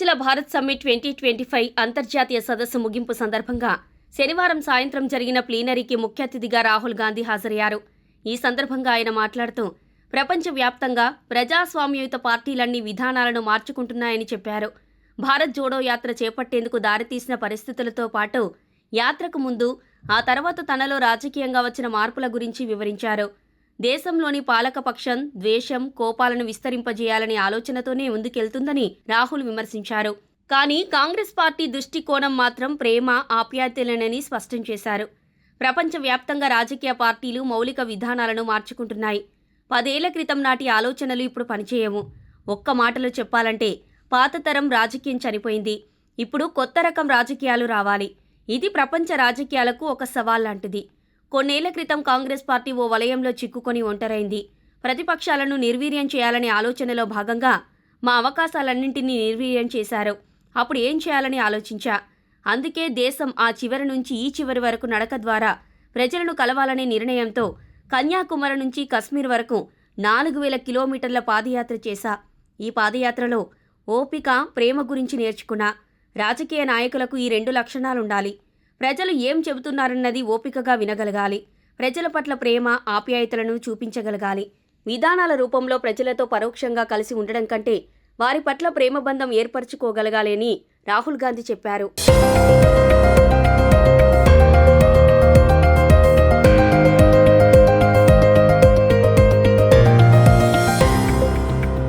వికలాంగుల Bharat summit twenty twenty five అంతర్జాతీయ సదస్సు ముగింపు సందర్భంగా శనివారం సాయంత్రం జరిగిన ప్లీనరీకి ముఖ్య అతిథిగా రాహుల్ గాంధీ హాజరయ్యారు. ఈ సందర్భంగా ఆయన మాట్లాడుతూ ప్రపంచవ్యాప్తంగా ప్రజాస్వామ్యయుత పార్టీలన్నీ విధానాలను మార్చుకుంటున్నాయని చెప్పారు. భారత్ జోడో యాత్ర చేపట్టేందుకు దారితీసిన పరిస్థితులతో పాటు యాత్రకు ముందు ఆ తర్వాత తనలో రాజకీయంగా వచ్చిన మార్పుల గురించి వివరించారు. దేశంలోని పాలకపక్షం ద్వేషం కోపాలను విస్తరింపజేయాలనే ఆలోచనతోనే ముందుకెళ్తుందని రాహుల్ విమర్శించారు. కానీ కాంగ్రెస్ పార్టీ దృష్టికోణం మాత్రం ప్రేమ ఆప్యాయతలేనని స్పష్టం చేశారు. ప్రపంచవ్యాప్తంగా రాజకీయ పార్టీలు మౌలిక విధానాలను మార్చుకుంటున్నాయి. పదేళ్ళ క్రితం నాటి ఆలోచనలు ఇప్పుడు పనిచేయవు. ఒక్క మాటలో చెప్పాలంటే పాత తరం రాజకీయం చనిపోయింది. ఇప్పుడు కొత్త రకం రాజకీయాలు రావాలి. ఇది ప్రపంచ రాజకీయాలకు ఒక సవాల్ లాంటిది. కొన్నేళ్ళ క్రితం కాంగ్రెస్ పార్టీ ఓ వలయంలో చిక్కుకొని ఒంటరైంది. ప్రతిపక్షాలను నిర్వీర్యం చేయాలనే ఆలోచనలో భాగంగా మా అవకాశాలన్నింటినీ నిర్వీర్యం చేశారు. అప్పుడు ఏం చేయాలని ఆలోచించా? అందుకే దేశం ఆ చివరి నుంచి ఈ చివరి వరకు నడక ద్వారా ప్రజలను కలవాలనే నిర్ణయంతో కన్యాకుమారి నుంచి కశ్మీర్ వరకు నాలుగు వేల కిలోమీటర్ల పాదయాత్ర చేశా. ఈ పాదయాత్రలో ఓపిక ప్రేమ గురించి నేర్చుకున్నా. రాజకీయ నాయకులకు ఈ రెండు లక్షణాలుండాలి. ప్రజలు ఏం చెబుతున్నారన్నది ఓపికగా వినగలగాలి. ప్రజల పట్ల ప్రేమ ఆప్యాయతలను చూపించగలగాలి. విధానాల రూపంలో ప్రజలతో పరోక్షంగా కలిసి ఉండడం కంటే వారి పట్ల ప్రేమ బంధం ఏర్పరచుకోగలగాలి అని రాహుల్ గాంధీ చెప్పారు.